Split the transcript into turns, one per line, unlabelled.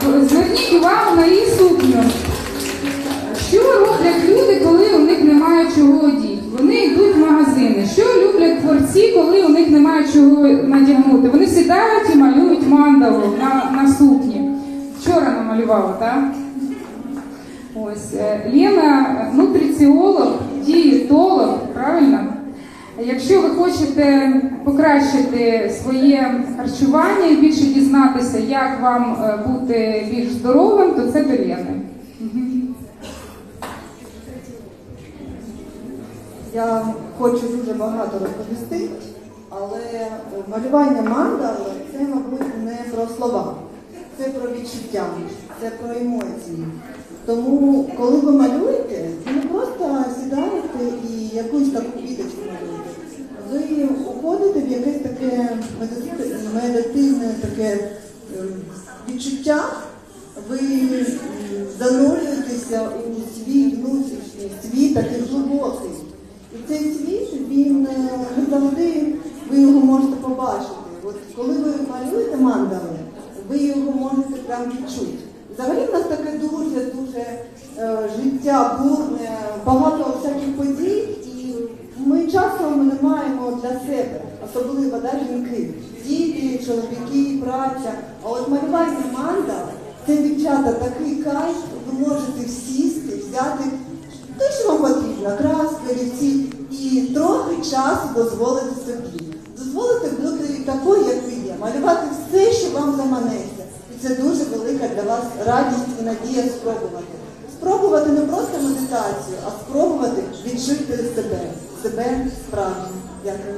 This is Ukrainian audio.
Зверніть увагу на її сукню. Що роблять люди, коли у них немає чого одіти? Вони йдуть в магазини. Що люблять творці, коли у них немає чого надягнути? Вони сідають і малюють мандалу на, на сукні. Вчора намалювала, так? Ось е, Лена нутриціолог, правильно? Якщо ви хочете покращити своє харчування і більше дізнатися, як вам е, бути більш здоровим, то це до
Я хочу дуже багато розповісти, але малювання мандали це, мабуть, не про слова, це про відчуття, це про емоції. Тому, коли ви малюєте, ви не просто сідаєте і якусь таку квіточку малюєте. Ви уходите в якесь таке медити- медитивне таке ем, відчуття, ви занурюєтеся у свій внутрішній світ, такий глибокий. І цей світ, він е, не завжди ви його можете побачити. От коли ви малюєте мандали, ви його можете прям відчути. Взагалі в нас таке дуже дуже е, життя бурне, багато всяких подій, ми часом не маємо для себе, особливо да, жінки, діти, чоловіки, праця. А от малювання мандал це дівчата такий кайф, ви можете сісти, взяти те, що вам потрібно, краски, олівці, і трохи часу дозволити собі. Дозволити бути такою, як ви є, малювати все, що вам заманеться. І це дуже велика для вас радість і надія спробувати. Спробувати не просто медитацію, а спробувати відчути себе, себе справжнім. Дякую.